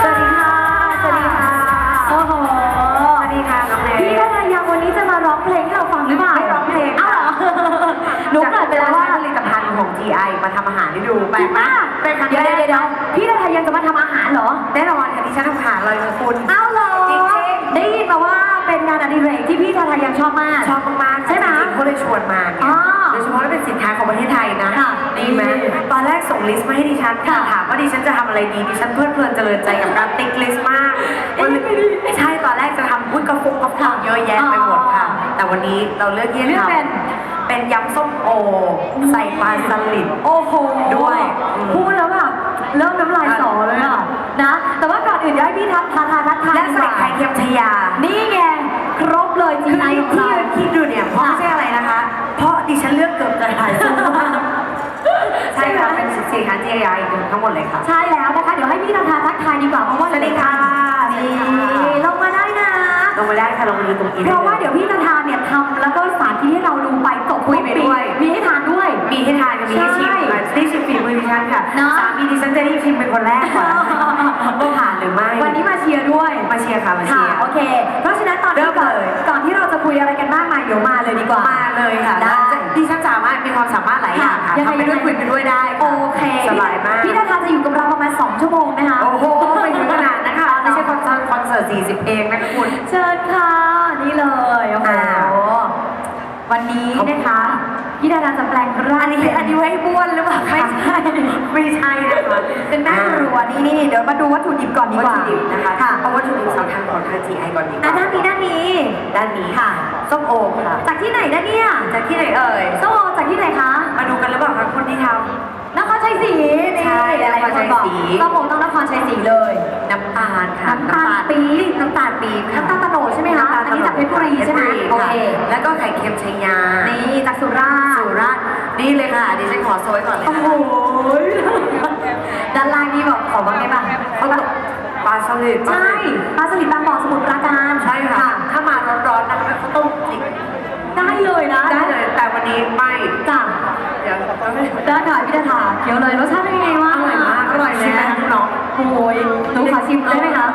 สวัสดีค่ะ สวัสดีค่ะโอ้โหสวัสดีค่ะน้องแนนพี่ทนายยังวันนี้จะมาร้องเพลงให้เราฟังหรือเปล่าไม่ร้องเพลงอ้าวเหรอหนูเกิดไปแล้วว่าผลิตภัณฑ์ของ GI มาทำอาหารให้ดูแปลจริกงมามากเป็นครั้งเดี๋ยวแรเดี๋ยวกเดี๋ยวพี่ทนายยังจะมาทำอาหารเหรอ แน่นอนค่ะที่ฉันทำอาหารเลยค่ะคุณอ้าวเหรอจริงได้ยินมาว่าเป็นงานอดิเรกที่พี่ทนายยังชอบมาก ชอบมากๆใช่ไหมจริงๆเขาเลยชวนมาไงอ๋อ โดยเฉพาะถ้าเป็นสินค้าของประเทศไทยนะค่ะดีไหมตอนแรกส่งลิสต์มาให้ดิฉันค่ะค่ะถามว่าดิฉันจะทำอะไรดีดิฉันเพลิดเพลินเจริญใจกับการติ๊กลิสต์มากเอ๊ะใช่ตอนแรกจะทำอุ้ยกระฟุกกระฟองเยอะแยะไปหมดค่ะ แต่วันนี้เราเลือกที่จะเลือกทำเป็น เป็นยำส้มโอ ใส่ปลาสลิด โอ้โหด้วยอืม พูดแล้วแบบเริ่มน้ำลายสอเลยอะนะ แต่ว่าก่อนอื่นเดี๋ยวให้พี่ทัศน์ทานทานทัศน์ทานและดีกใส่ว่าไข่เค็มชายา นี่ไงครบ เลยจริคืงอไอที่ของที่เรายืนคิดดูเนี่ยเพราะไม่ใช่อะไรนะคะ เพราะดิฉันเลือกเกือบจะถ่ายสู้ใช่ค่ะเป็นสินค้า GI ทั้งหมดเลยค่ะ ใช่แล้วนะคะ เดี๋ยวให้พี่ทัศน์ทานทักทายดีกว่าเพราะว่าสวัสดีค่ะนี่ลงมาได้นะ ลงมาได้ค่ะลงมาดูตรงนี้ เพราะว่าเดี๋ยวพี่ทัศน์ทานเนี่ยทำแล้วก็สาธิตให้เราดูไปจบคุยไปด้วย มีให้ทานด้วย มีให้ทานกับมีให้ชิมใช่ค่ะได้ชิมฝีมือดิฉันค่ะเนอะ สามีดิฉันจะได้ชิมเป็นคนแรกก่อนว่าผ่านหรือไม่วันนี้มาเชียร์ด้วย มาเชียร์ค่ะมาเชีค่ะยร์ โอเค เพราะฉะนั้นตอนที่เริ่มก่อนเลย ก่อนที่เราจะคุยอะไรกันมากมายเดี๋ยวมาเลยดีกว่า มาเลยค่ะได้ ดิฉันสามารถมีความสามารถหลายอย่างค่ะยังไงทำไปด้วยยังไงคุยไปด้วยได้โอค่ะเคสบายมาก พี่นาทาจะอยู่กับเราประมาณ 2 ชั่วโมงนะคะโอ้โหไม่ถึงขนาดนะคะไม่ใช่คอนเสิร์ตคอนเสิร์ต40เพลงนะคุณ เชิญค่ะ นี่เลยโอ้โห อ่า วันนี้ ขอบคุณ นะคะ พี่นาทาจะแปลง ร่างอันนี้อันนี้ไว้บ้วนหรือเปล่าไม่ใช่ไม่ใช่นะคะเป็นแม่ครัวนี่นี่เดี๋ยวมาดูวัตถุดิบก่อนดีวัตกว่า ถุดิบนะคะค่ะ เอาวัตถุดิบสำคัญของทาง GI ก่อนดีกอะว่าด้านนี้ด้านนี้ ด้านนี้ค่ะ ส้มโอค่ะ จากที่ไหนด้านเนี่ยจากที่ไหนเอ่ย ส้มโอจากที่ไหนคะมาดูกันหรือเปล่าคะคนที่ท นครชัยศรีนี่ใช่อะไรนครชัยศรีส้มโอต้องนครชัยศรีเลยำน้ำตาลค่ะ น้ำตาลปี๊บน้ำตาลปี๊บค่ะน้ำตาลตะโนดใช่ไหมคะำตาลอันนี้จากเพชรบุรีใช่ไหมพชรโอค่ะเค แล้วก็ไข่เค็มชายา นี่เลยค่ะดิฉันขอโซยก่อนเลยโอ้โหด้านล่างนี่บอกขอบ้างได้ป่ะเขาตกปลาสลิดใช่ปลาสลิดบางบ่อสมุทรปราการใช่ค่ะ ถ้ามาร้อนๆนะคะเขาต้มจิกได้เลยนะได้เลย แต่วันนี้ไม่ จ้ะเดี๋ยวขอไม่ ได้ค่ะพี่ดาถาเดี๋ยวเลยรสชาติเป็นยังไงวะอร่อยมากอร่อยชิมไหมนะคะน้อง โอ้ยหนูขอชิมได้ไหมคะ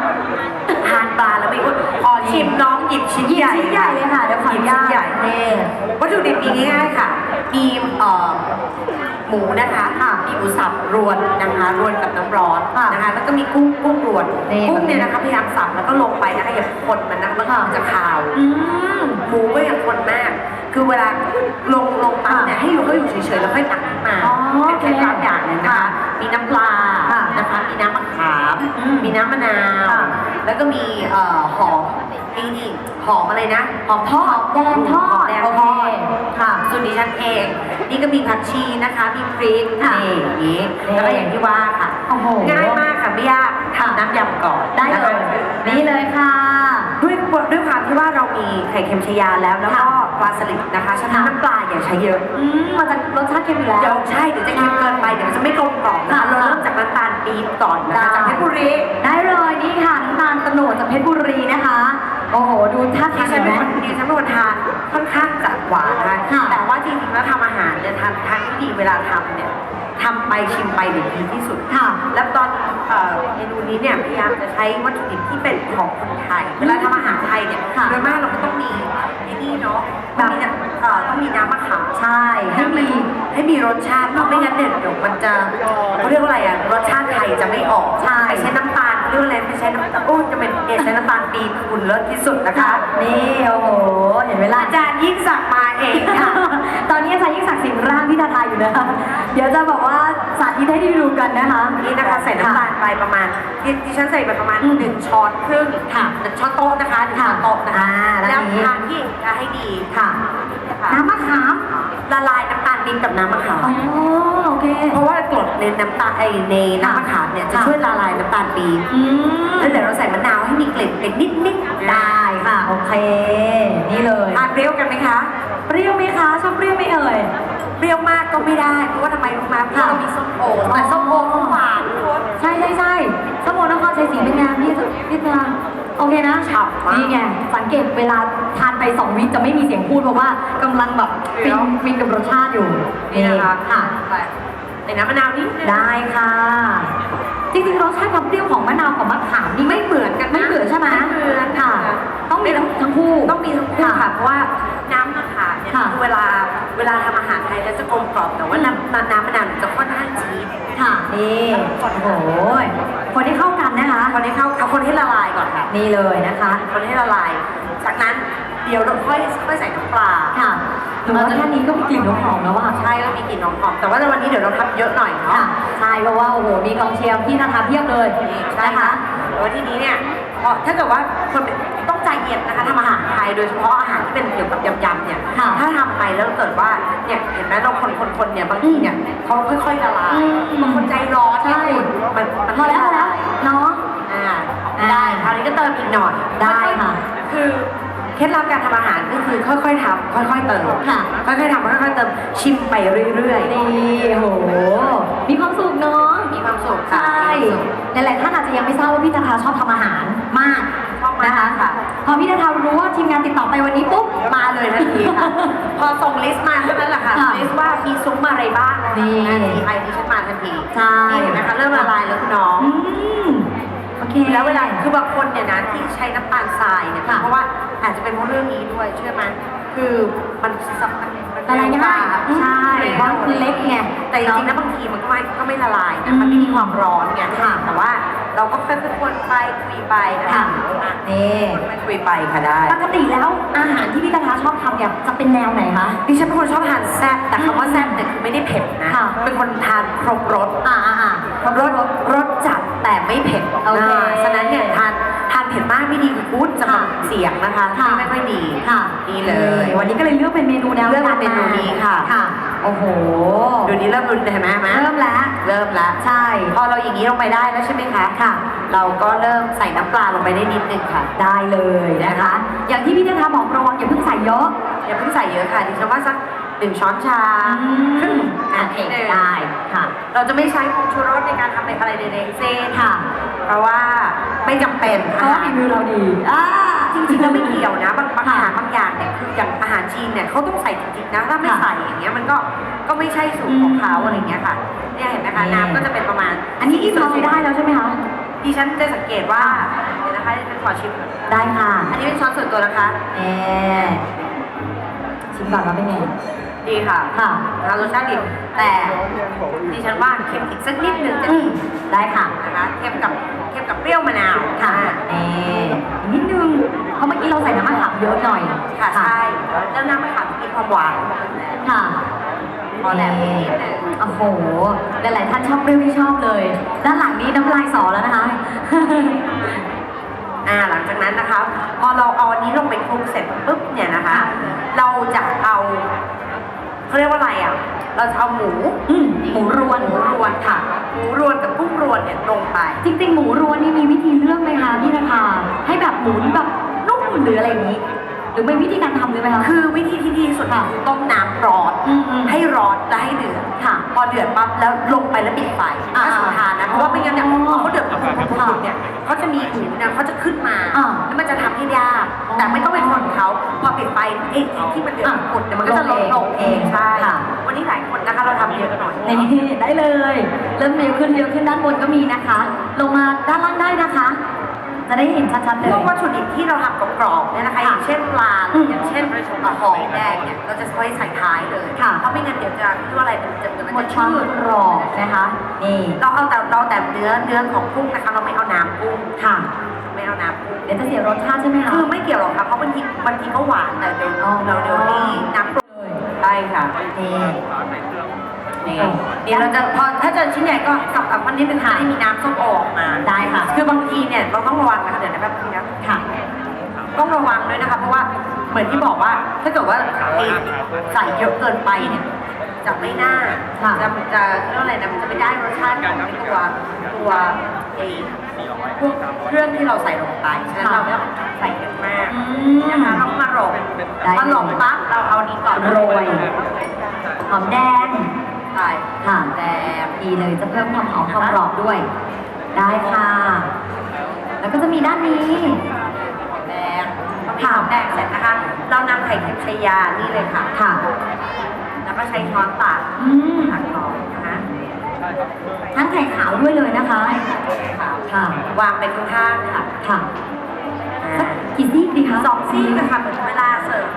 ทานปลาแล้วไม่อ้วนขอชิมน้องหยิบชิ้นหยิบใหญ่ชิ้นใหญ่เลยค่ะเดี๋ยวขออนุญาตหยิบชิ้นใหญ่ นี่วัตถุดิบมีง่ายๆค่ะ มีเอ่อหมูนะคะมีหมูสับรวนนะคะรวนกับน้ำร้อนนะคะแล้วก็มีกุ้งกุ้งรวนกุ้งเนี่ยนะคะพยายามสับแล้วก็ลงไปนะคะอย่าคนมันนะมันจะคาวอืมหมูก็ยังคนมาก คือเวลาลงลงเตาเนี่ยให้อยู่ก็อยู่เฉยๆแล้วค่อยตักขึ้นมาอ๋อเป็นเคล็ดลับอย่างหนึงนะคะค่ะมีน้ำปลาค่ะนะคะ มีน้ำมะขามอืมมีน้ำมะนาวค่ะ แล้วก็มีเอ่อหอมนี่นี่หอมอะไรนะ หอมทอดแดงทอหอมดแดงโอทเคอดค่ะส่วนดิฉันเอง นี่ก็มีผักชีนะคะ มีพริกค่ะนี่อย่างนี้นี่ แล้วก็อย่างที่ว่าค่ะ โอ้โหง่ายมากค่ะไม่ยากทำน้ำยำก่อนได้เลนะคะยนี่เลยค่ะ ด้วยด้วยความที่ว่าเรามีไข่เค็มชายาแล้วแล้วก็ปลาสลิดนะคะฉะนั้นค่ะน้ำปลาอย่าใช้เยอะอืมมันจะรสชาติเค็มอยู่แล้ว เดี๋ยวใช่เดี๋ยวจะเค็มเกินไปเดี๋ยวมันจะไม่กลมกล่อมนะคะค่ะเราเริ่มจากน้ำตาลปี๊บก่อนนะคะได้จากเพชรบุรี ได้เลยนี่ค่ะน้ำตาลตะโนดจากเพชรบุรีนะคะ โอ้โห ดูท่าดิทางฉัเห็นนไหม เป็นคนดิฉันเป็นคนทานค่อนข้างจัดหวานนะคะค่ะ แต่ว่าจริงๆแล้วทำอาหารเนี่ยทานทางที่ดีเวลาทำเนี่ยทำไปชิมไปเนี่ยดีที่สุด ค่ะ แล้วตอน เอ่อเมนูนี้เนี่ยพยายามจะใช้วัตถุดิบที่เป็นของคนไทย เวลาทำอาหารไทยเนี่ยค่ะโดยมากเราก็ต้องมีไอ้นี่เนาะต้องมีน้ำเอ่อต้องมีน้ำมะขามใช่ให้มีให้มีรสชาติเพราะไม่งั้นเนี่ยเดี๋ยวมันจะเขาเรียกว่าอะไรอะรสชาติไทยจะไม่ออกใช่ไปใช้น้ำตาลเขาเรียกว่าอะไรไม่ใช้น้ำตาลโอ้จะเป็นเอใช้น้ำตาลปี๊บคุณเลิศที่สุดนะคะ นี่โอ้โห เห็นไหมล่ะอาจารย์ยิ่งศักดิ์มา เองค่ะ ตอนนี้อาจารย์ยิ่งศักดิ์สิงห์ร่างพี่ทาทาอยู่นะคะ เดี๋ยวจะบอกว่าสาธิตให้ได้ดูกันนะคะ นี่นะคะใส่น้ำตาลไปประมาณที่ที่ฉันใส่ไปประมาณอืมหนึ่งช้อนครึ่งค่ะหนึ่งช้อนโต๊ะนะคะหนึ่งช้อนโต๊ะนะคะ อ่าแล้วแล้วนี้ ทานที่จะให้ดีค่ะค่ะน้ำมะขามละลายน้ำตาลปี๊บกับน้ำมะขามอ๋อโอเค เพราะว่ากรดในน้ำตาลไอในน้ำมะขามเนี่ยจะค่ะ ช่วยละลายน้ำตาลปี๊บอืมแล้วเดี๋ยวเราใส่มะนาวให้มีกลิ่นเป็นนิดนิดๆได้ค่ะ โอเค นี่เลย ทานเปรี้ยวกันไหมคะ เปรี้ยวไหมคะชอบเปรี้ยวไหมเอ่ยเปรี้ยวมากก็ไม่ได้เพราะว่าทำไมรู้ไหมเพราะเรามีส้มโอแต่ส้มโอเขาหวานใช่ใช่ใช่สมองนครชัยศรีเป็นไงพี่พี่ตาโอเคนะฉ่ำมากนี่ไงสังเกตเวลาทานไปสองวิจะไม่มีเสียงพูดเพราะว่ากำลังแบบฟินฟินกับรสชาติอยู่นี่นะคะค่ะใส่น้ำมะนาวนิดนึงได้ค่ะจริงๆรสชาติความเปรี้ยวของมะนาวกับมะขามนี่ไม่เหมือนกันไม่เหมือนใช่ไหมไม่เหมือนค่ะ ต้องมีทั้งทั้งคู่ต้องมีทั้งคู่ค่ะค่ะเพราะว่า ค่ะคือเวลาเวลาทำอาหารไทยแล้วจะกลมกล่อมแต่ว่าน้ำน้ำน้ำมะนาวจะค่อนข้างจี๊ดค่ะนี่โอ้โหคนที่เข้ากันนะคะ คนให้เข้าเอาคนให้ละลายก่อนค่ะ นี่เลยนะคะ คนให้ละลาย จากนั้นเดี๋ยวเราค่อยค่อยใส่น้ำปลาค่ะหนูว่าแค่นี้ก็มีกลิ่นหอมๆแล้วอะใช่ก็มีกลิ่นหอมๆแต่ว่าในวันนี้เดี๋ยวเราทำเยอะหน่อยเนาะค่ะใช่เพราะว่าโอ้โหมีกองเชียร์ที่นาทาเพียบเลยใช่นะคะค่ะแต่ว่าทีนี้เนี่ย พอถ้าเกิดว่าคนต้องใจเย็นนะคะทำอาหารไทยโดยเฉพาะอาหารที่เป็นเกี่ยวกับยำๆเนี่ยค่ะถ้าทำไปแล้วเกิดว่าเนี่ยเห็นไหมเราคนคนคนเนี่ยบางทีเนี่ยเขาค่อยๆละลายอืม บางคนใจร้อนใช่มันมันพอแล้วพอแล้วเนาะอ่าอ่าได้ คราวนี้ก็เติมอีกหน่อยได้ค่ะ คือเคล็ดลับการทำอาหารก็คือค่อยๆทำค่อยๆเติมค่ะค่อยๆทำค่อยๆเติมชิมไปเรื่อยๆ นี่โอ้โหมีความสุขเนาะ มีความสุขใชค่ะ่มีความสุขหลาย ๆ ท่านอาจจะยังไม่ทราบว่าพี่นาทาชอบทำอาหารมากชอบมากนะคะค่ะ พอพี่นาทารู้ว่าทีมงานติดต่อไปวันนี้ปุ๊บ มาเลยทันทีค่ะ พอส่งลิสต์มาเท่านั้นแหละค่ะค่ะลิสต์ว่ามีซุ้มอะไรบ้างนะคะนี่ทันทีไปที่ฉันมาทันทีใช่นี่เห็นไหมคะเริ่มละลายแล้วคุณน้อง อืมโอเค แล้วเวลาคือบางคนเนี่ยนะที่ใช้น้ำตาลทรายเนี่ยค่ะเพราะว่าอาจจะเป็นเพราะเรื่องนี้ด้วยเชื่อไหมคือมันสับมันมันละลายง่ายใช่ เพราะมันเล็กไงแต่จริงๆนะบางทีมันก็ไม่ก็ไม่ละลายนะมันไม่มีความร้อนไงค่ะแต่ว่าเราก็ค่อยๆคนไปคุยไปนะคะค่ะอะนี่คนไปคุยไปค่ะได้ ปกติแล้วอาหารที่พี่นาทาชอบทำเนี่ยจะเป็นแนวไหนคะ ดิฉันเป็นคนชอบทานแซ่บแต่คำว่าแซ่บเนี่ยคือไม่ได้เผ็ดนะค่ะ เป็นคนทานครบรสอ่าอ่าอ่ารสรสจัดแต่ไม่เผ็ดโอเคาฉะนั้นเนี่ยทานทานเผ็ดมากไม่ดีคือพูดจะแบบค่ะเสียงนะคะค่ะไม่ค่อยดี ค่ะนี่เลย วันนี้ก็เลยเลือกเป็นเมนูแนวเลือกเป็นเมนูนี้ค่ะ ค่ะ โอ้โหดูนี้เริ่มรุนเลยเห็นไหมเห็นไหมเริ่มแล้วเริ่มแล้วใช่ พอเราอย่างนี้ลงไปได้แล้วใช่ไหมคะค่ะ เราก็เริ่มใส่น้ำปลาลงไปได้นิดนึงค่ะ ได้เลยนะคะ อย่างที่พี่นาทาบอกระวังอย่าเพิ่งใส่เยอะอย่าเพิ่งใส่เยอะค่ะดิฉันว่าสักหนึ่งช้อนชาครึ่งอะโอเคนิดนึงได้ค่ะ เราจะไม่ใช้ผงชูรสในการทำอะไรใดๆเส้นค่ะ เพราะว่าไม่จำเป็นเพราะว่าฝีมือเราดีอ่าจริงๆแล้วไม่เกี่ยวนะบางบางค่ะอาหารบางอย่างเนี่ยคื ออย่างอาหารจีนเนี่ยเขาต้องใส่จริงๆนะถ้าไม่ค่ะใส่อย่างเงี้ยมันก็ก็ไม่ใช่สูตรของเขาอืมอะไรเงี้ยค่ะเนี่ยเห็นไหมคะนี่น้ำก็จะเป็นประมาณอันนี้ที่เราใช้ได้แล้วใช่ไหมคะดิฉันจะสังเกตว่าเดี๋ยวนะคะดิฉันขอชิมก่อนได้ค่ะ อันนี้เป็นช้อนส่วนตัวนะคะเอ๊ชิมก่อนว่าเป็นไงดีค่ะค่ะนะคะรสชาติดีแต่ดิฉันว่าเค็มอีกสักนิดนึงจะอืดีมได้ค่ะนะคะเค็มกับเค็มกับเปรี้ยวมะนาวค่ะเอ๊อีกนิดนึงเพราะเมื่อกี้เราใส่น้ำมะขามเยอะหน่อยค่ะใช่ แล้วน้ำมะขามมีความหวานค่ะพอแล้วนิดนึงโอ้โห หลายๆท่านชอบเปรี้ยวที่ชอบเลย ด้านหลังนี้น้ำลายสอแล้วนะคะ อ่าหลังจากนั้นนะคะ พอเราเอาอันนี้ลงไปคลุกเสร็จปุ๊บเนี่ยนะคะ เราจะเอาเขาเรียกว่าอะไรอะ เราจะเอาหมูอืมหมูรวนหมูรวนค่ะ หมูรวนกับกุ้งรวนเนี่ยลงไป จริงๆ หมูรวนนี่มีวิธีเลือกไหมคะพี่นภาให้แบบหมูนี่แบบนุ่มหรืออะไรอย่างนี้ห รือเป็นวิธีการทำเลยไหมคะ คือวิธีที่ดีที่สุดค่ะคือต้มน้ำร้อนอืมอืมให้ร้อนและให้เดือดค่ะพอเดือดปั๊บแล้วลงไปแล้วปิดไฟอ่าถ้าสุดทานนะเพราะว่าไม่งั้นเนี่ยอ๋อพอเขาเดือดปุ๊บปุ๊บปุ๊บปุ๊บเนี่ยเขาจะมีหมูเนี่ยเขาจะขึ้นมาอ่าแล้วมันจะทำให้ยากอ๋อแต่ไม่ต้องไปคนเขาพอปิดไฟไอ้ที่มันเดือดอะปุดเนี่ยมันก็จะลดลงเองลงเองใช่ค่ะ วันนี้หลายคนนะคะเราทำเยอะหน่อย นี่ได้เลย เริ่มเร็วขึ้นเร็วขึ้นด้านบนก็มีนะคะ ลงมาด้านล่างได้นะคะ จะได้เห็นชัดๆเลพยวกวัตถุดิบที่เราทำกรอบๆเนี่ยนะคะอย่างเช่นปลาอืมอย่างเช่นเอ่อหอมแดงเนี่ยเราจะใช้ใส่ท้ายเลยค่ะ เพราะไม่งั้นเดี๋ยวจะที่ว่าอะไรมันจะมันหมดจะความชืดกรอบนะคะนี่เราเอาแต่เราแต่เนื้อเนื้อของกุ้งนะคะเราไม่เอาน้ำกุ้งค่ะ ไม่เอาน้ำกุ้ง เดี๋ยวจะเสียรสชาติใช่ไหมคะคือไม่เกี่ยวหรอกค่ะเพราะบางทีบางทีก็หวานแต่เดี๋ยวอ๋อเราเดี๋ยวนี่น้ำปรุงใช่ค่ะ นี่ นี่เดี๋ยวเราจะพอถ้าเจอชิ้นใหญ่ก็สับสับมันนิดนึงค่ะให้มีน้ำส้มโอออกมาได้ค่ะ คือบางทีเนี่ยเราต้องระวังนะคะเดี๋ยวนะแป๊บนึงนะค่ะต้องระวังด้วยนะคะเพราะว่าเหมือนที่บอกว่าถ้าเกิดว่าไอ้ใส่เยอะเกินไปเนี่ยจะไม่น่าค่ะจะจะเรียกว่าอะไรนะมันจะไม่ได้รสชาติของไอ้ตัวตัวไอ้พวกเครื่องที่เราใส่ลงไปฉะนั้นเราไม่ต้องใส่เยอะมากอืมนะคะต้องมาหลงได้มาหลงปั๊บเราเอานี้ก่อนโรยหอมแดง ใช่ค่ะแดงดีเลยจะเพิ่มความหอมความกรอบด้วย ได้ค่ะ แล้วก็จะมีด้านนี้ หอมแดงพอมีหอมแดงเสร็จนะคะ เรานำไข่เค็มชายานี่เลยค่ะ ค่ะ แล้วก็ใช้ช้อนตักอืมตักก่อนนะคะทั้งไข่ขาวด้วยเลยนะคะ ค่ะวางไปข้างๆค่ะค่ะอ่าสักกี่ซี่ดีคะสองซี่นะคะเหมือนเวลาเสิร์ฟ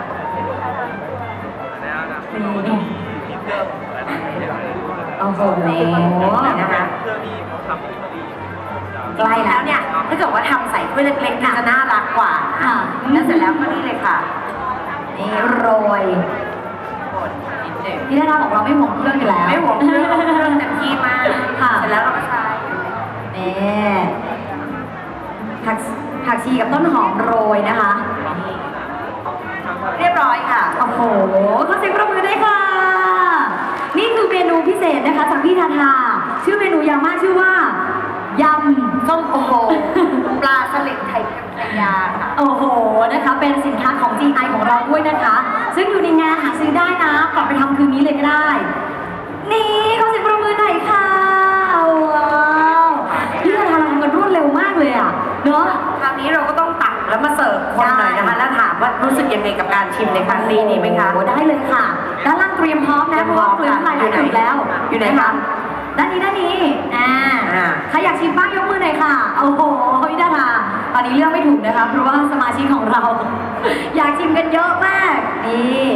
โอ้โหนะคะใกล้แล้วเนี่ยถ้าเกิดว่าทำใส่ถ้วยเล็กๆเนี่ยจะน่ารักกว่านะค่ะแล้วเสร็จแล้วก็นี่เลยค่ะนี่โรยกดนิดหนึ่งพี่ดาราบอกเราไม่ห่วงเครื่องอยู่แล้วไม่หวงเครื่องเครื่องเต็มที่มากค่ะเสร็จแล้วเราก็ใช้นี่ผักผักชีกับต้นหอมโรยนะคะ เรียบร้อยค่ะโอ้โหขอเสียงปรบมือด้วยค่ะนี่คือ เมนูพิเศษนะคะจากพี่ทาทา ชื่อเมนูยาวมากชื่อว่ายำส้มโอโหปลาสลิดไข่เค็มไข่ยาค่ะโอ้โหนะคะ เป็นสินค้าของ GI ของเราด้วยนะคะ ซึ่งอยู่ในงานหาซื้อได้นะกลับไปทำคืนนี้เลยก็ได้ นี่ขอเสียงปรบมือหน่อยค่ะว้าวพี่ทาทาเราทำกันรวดเร็วมากเลยอะเนอะคราวนี้เราก็ต้องตักแล้วมาเสิร์ฟคนหน่อยนะคะ แล้วถามว่ารู้สึกยังไงกับการชิมในครั้งนี้ดีไหมคะ โอ้ได้เลยค่ะ ด้านล่างเตรียมพร้อมเตรีนะยมเพราะพร้อว่ามเกลือน้ำลายไหลค่ะถึงแล้วอยู่ไหนคะด้านนี้ด้านนี้อ่าอ่าใครอยากชิมบ้างยกมือหน่อยค่ะโอ้โหพี่ดาราตอนนี้เลือกไม่ถูกนะคะเพราะว่าสมาชิกของเรา อยากชิมกันเยอะมากนี่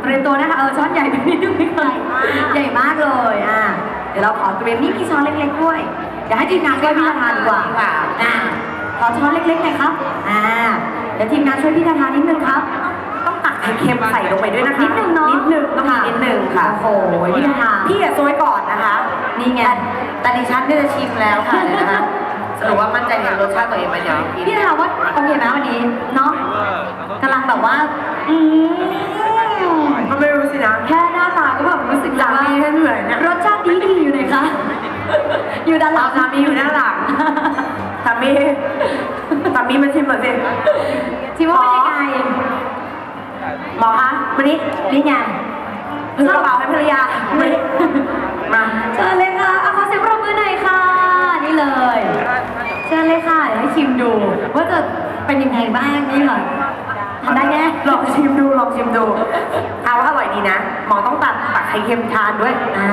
เตรียมตัวนะคะเออช้อนใหญ่ไปนิดนึงใหญ่มากใหญ่มากเลยอ่าเดี๋ยวเราขอเตรียมนี่มีช้อนเล็กๆด้วยเดี๋ยวให้ทีมงานช่วยพี่ดาราดีกว่าค่ะอ่าขอช้อนเล็กๆหน่อยครับอ่าเดี๋ยวทีมงานช่วยพี่ดารานิดนึงครับต้องตักไข่ เค็มใส่ลงไปด้วยนะคะนิดนึงเนาะนิดนึงต้องมีนิดนึงค่ะโอ้โหพี่ดาราพี่อย่าซวยก่อนนะคะ นี่ไงแต่ดิฉันเนี่ยจะชิมแล้วค่ะเดี๋ยวนะคะสรุปว่ามั่นใจในรสชาติตัวเองไหมเดี๋ยวกินพี่ดาราว่าโอเคไหมวันนี้เนาะกำลังแบบว่า อืมก็ไม่รู้สินะแค่หน้าตาก็แบบรู้สึกสามีฉันเหนื่อยนะรสชาติดีดีอยู่ไหนคะอยู่ด้านหลัเอางสามีอยู่ด้านหลังสามีสามีมาชิมหน่อยสิชิมว่าเป็นยังไง หมอคะมานี่นี่ไงถือกระเป๋าให้ภรรยามานี่มาเชิญเลยค่ะเอาขอเสียงปรบมือหน่อยค่ะ นี่เลย เชิญเลยค่ะเดี๋ยวให้ชิมดู ว่าจะเป็นยังไงบ้างนี่ค่ะทำได้แน่ลองชิมดูลองชิมดูเอาว่าอร่อยดีนะ หมอต้องตัดตักไข่เค็มทานด้วย อ่า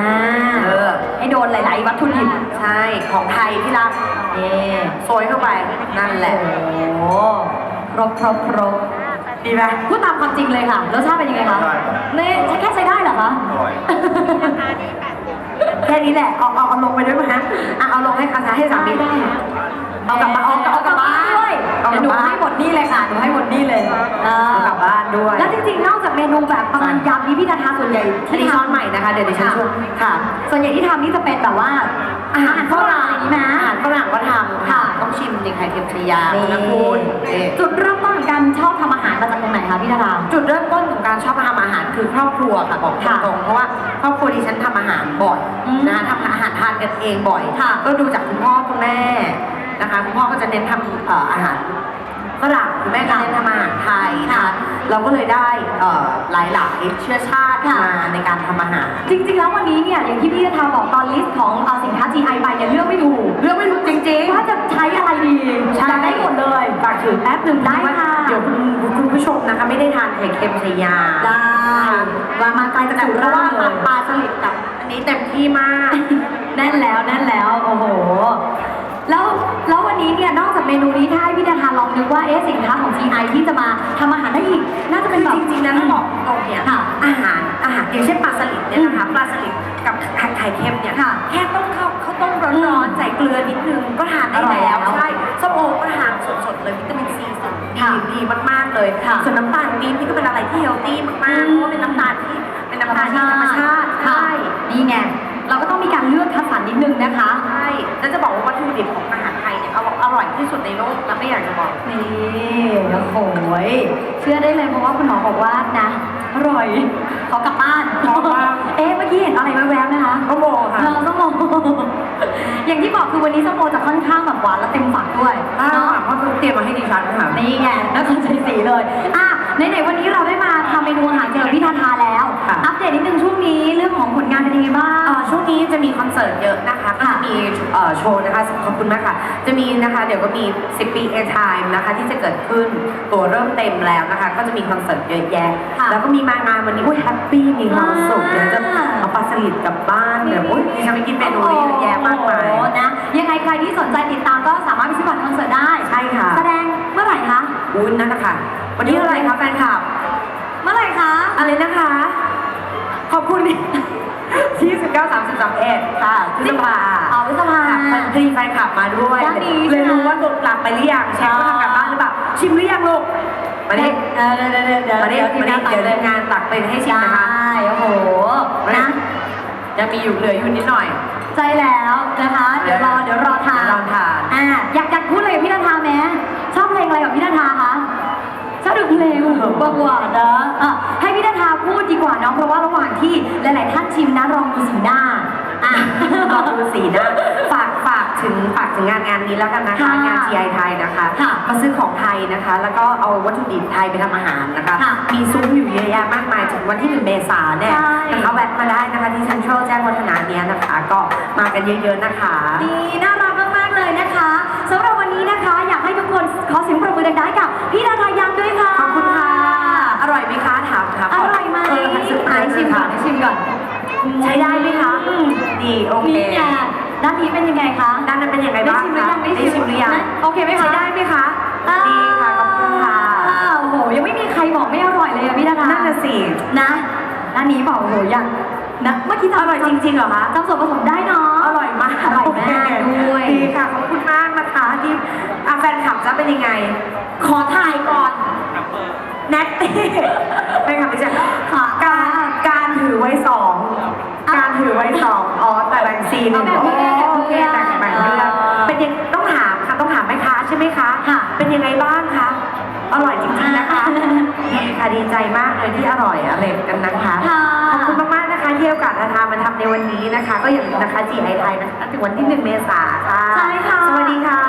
เออ ให้โดนหลาย ๆ วัตถุดิบ ใช่ ของไทยที่รักเอ๊ะโซยเข้าไป นั่นแหละ โอ้โหครบครบครบ ดีไหม พูดตามความจริงเลยค่ะรสชาติเป็นยังไงคะนี่ใช้แค่ใช้ได้เหรอคะ อร่อย แค่นี้แหละ เอาเอาเอาลงไปด้วยมั้ยฮะอะเอาลงให้คาซาให้สามีได้ เอากลับบ้านเอากลับเอากลับบ้านด้วยเอากลัเดี๋ยวหนูบบ้าน ให้หมดนี่เลยค่ะ หนูให้หมดนี่เลยเออเอากลับบ้านด้วย แล้วจริงๆ นอกจากเมนูแบบประมาณยำนี้พี่ดาทาส่วนใหญ่อันนี้ช้อนใหม่นะคะ เดี๋ยวดิฉันช่วยค่ะ ส่วนใหญ่ที่ทำนี่จะเป็นแบบว่าอาหารฝรั่งอย่างนี้นะอาหารฝรั่งก็ทำค่ะต้อง ชิมจริงไข่เค็มชายานี่นะคุณนี่จุดเริ่มต้นของการชอบทำอาหารมาจากตรงไหนคะพี่ดารา จุดเริ่มต้นของการชอบทำอาหารคือครอบครัวค่ะบอกค่ะตรงๆเพราะว่าครอบครัวดิฉันทำอาหารบ่อยอืมนะคะทำอาหารทานกันเองบ่อยค่ะ ก็ดูจากคุณพ่อคุณแม่นะคะคุณพ่อก็จะเน้นทำเอ่ออาหารฝรั่งคุณแม่ก็เน้นทำอาหารไทยนะคะเราก็เลยได้เอ่อหลายๆเชื้อชาติค่ะ มาในการทำอาหาร จริงๆ แล้ววันนี้เนี่ยอย่างที่พี่ดาทาบอกตอนลิสต์ของเอาสินค้า GI ไปเนี่ยเลือกไม่ถูกเรื่องไม่รู้จริงๆ ว่าจะ ใช้อะไรดีใช่อยากได้หมดเลยฝากถือแป๊บหนึ่งได้ค่ะเดี๋ยวคุณคุณผู้ชมนะคะ ไม่ได้ทานไข่เค็มชายาได้มามาไกลจากแต่สุเพราราะษว่าฎร์เลยปลาสลิดกับอันนี้เต็มที่มากแน่นแล้วแน่นแล้วโอ้โหแล้วแล้ววันนี้เนี่ยนอกจากเมนูนี้ถ้าให้พี่ดาทาลองนึกว่าเอ๊ะสินค้าของ GI ที่จะมาทำอาหารได้อีก น่าจะเป็นแบบจริงๆนะถ้าบอกตรงเนี่ยค่ะอาหารอาหารอย่างเช่นปลาสลิดเนี่ยนะคะปลาสลิดกับไข่ไข่เค็มเนี่ยค่ะแค่ต้มข้าวข้าวต้มร้อือนมๆใส่เกลือนิดนึงก็ทานได้อร่อยแล้แล้ว วใช่ส้มโอก็ทานสดๆเลยวิตามินซีสูงดีค่ะดีมากๆเลยค่ะส่วนน้ำตาลปี๊บนี่ก็เป็นอะไรที่เฮลตี้มากๆเพราะว่าเป็นน้ำตาลที่เป็นน้ำตาลที่ธรรมชาติค่ะใช่ นี่ไง เราก็ต้องมีการเลือกคัดสรรนิดนึงนะคะ ใช่แล้วจะบอกว่าวัตถุดิบของอาหารไทยเนี่ยเอาอร่อยที่สุดในโลกนะไม่อยากจะบอก นี่โอ้โหยเชื่อได้เลยเพราะว่าคุณหมอบอกว่านะ อร่อย ขอกลับบ้าน ขอกลับบ้าน เอ๊ะ เมื่อกี้เห็นอะไรแวบๆนะคะ ก็โมค่ะ เราส้มโอ อย่างที่ บอกคือวันนี้ส้มโอจะค่อนข้างแบบหวานและเต็มฝักด้วยอ่าเนาะเพราะเขาเตรียมมาให้ดิฉันค่ะนี่ไงนครชัยศรีเลยอะไหนๆวันนี้เราได้มาทำเมนูอาหารเจอพี่ทาทาแล้วค่ะอัปเดตนิดนึงช่วงนี้เรื่องของผลงานเป็นยังไงบ้างเอ่อช่วงนี้จะมีคอนเสิร์ตเยอะนะคะก็ค่ะจะมีเอ่อโชว์นะคะ ขอบคุณมากค่ะ จะมีนะคะ เดี๋ยวก็มี 10 ปี A Time นะคะ ที่จะเกิดขึ้นตัวเริ่มเต็มแล้วนะคะ ก็จะมีคอนเสิร์ตเยอะแยะ ค่ะแล้วก็มีมางานวันนี้อุ้ยแฮปปี้มีความสุขอ่าเดี๋ยวจะเอาปลาสลิดกลับบ้านากเลยโอ้ยดิฉันไปกินเมนูนี้เยอะแยะมากมาย โอ้โหนะ ยังไงใครที่สนใจติดตามก็สามารถไปซื้อบัตรคอนเสิร์ตได้ ใช่ค่ะ แสดงเมื่อไหร่คะ อุ้ยนั่นนะคะวันที่เท่าไหร่คะแฟนคลับ เมื่อไหร่คะ อะไรนะคะ ขอบคุณที่19 30 31ค่ะพฤษภาอ๋อพฤษภาค่ะพอดีแฟนคลับมาด้วยด้านนี้เลยรู้ใช่ไหมว่าโดนหลับไปหรือยังเชฟก็ทำการบ้านหรือเปล่า ชิมหรือยังลูกมาดิเออเดี๋ยวเดี๋ยวเดี๋ยวเดี๋ยวมาดิเดี๋ยวทีมมาดิงานตัดเดี๋ยวเลทียมงานตักเป็นให้ชิมนะคะได้โอ้โห นะยังมีอยู่เหลืออยู่นิดหน่อย ใจแล้วนะคะ เดี๋ยวรอเดี๋ยวรอทานเดี๋ยวรอทาน อะอยากอยากพูดอะไรกับพี่นาทาไหมชอบเพลงอะไรกับพี่นาทาคะชอบดูเพลงเหรอบ้างว่านะอะให้พี่นาทาพูดดีกว่าเนาะเพราะว่าระหว่างที่หลาย ๆ ท่านชิมนะลองดูสีหน้าอะ ลองดูสีหนะฝากฝาก ถึงฝากถึงงานงานนี้แล้วกันนะคะค่ะงาน GI ไทยนะคะค่ะมาซื้อของไทยนะคะ แล้วก็เอาวัตถุดิบไทยไปทำอาหารนะคะ ค่ะมีซุ้มอยู่เยอะแยะมากมายถึงวันที่หนึ่งเมษายนเนี่ยใช่ นะคะแวะมาได้นะคะที่เซ็นทรัลแจ้งวัฒนะเนี้ยนะคะ ก็มากันเยอะๆนะคะ ดีน่ารักมากๆเลยนะคะสำหรับวันนี้นะคะ อยากให้ทุกคนขอเสียงปรบมือดังๆให้กับพี่นาทายังด้วยค่ะ ขอบคุณค่ะ อร่อยไหมคะถามถามอก่นร่อยไหมเออทางสุดไหนท้ายชิมก่อนไหนชิมก่อน ใช้ได้ไหมคะ อืม ดีโอเค นี่ไง ด้านนี้เป็นยังไงคะ ด้านนั้นเป็นยังไงบ้างได้ชิมหรือยังคะได้ชิมหรือยังนะโอเคไหมคะ ใช้ได้ไหมคะ ดีค่ะ ขอบคุณค่ะอ้าวโอ้โห ยังไม่มีใครบอกไม่อร่อยเลยอะพี่นาทานั่นน่ะสินะ ด้านนี้บอกโอ้โหยังนะเมื่อกี้อร่อยจริงๆเหรอคะจำส่วนผสมได้เนาะ อร่อยมาก อร่อยมากด้วย ดีค่ะ ขอบคุณมากนะคะที่อะแฟนคลับจะเป็นยังไง ขอถ่ายก่อนแนตตี้แฟนคลับดิฉันค่ะการการถือไว้สอง การถือไว้สอง อ๋อแต่แบ่งซีนหนึ่ง ไหมคะ ค่ะเป็นยังไงบ้างคะ อร่อยจริงๆนะคะดีค่ะดีใจมากเลยที่อร่อยอะไรกันนะคะค่ะ ขอบคุณมากๆนะคะที่ให้โอกาสอาทามาทำในวันนี้นะคะ ก็อย่าลืมนะคะ GI ไทยนะคะถึงวันที่1เมษายนค่ะ ใช่ค่ะ สวัสดีค่ะ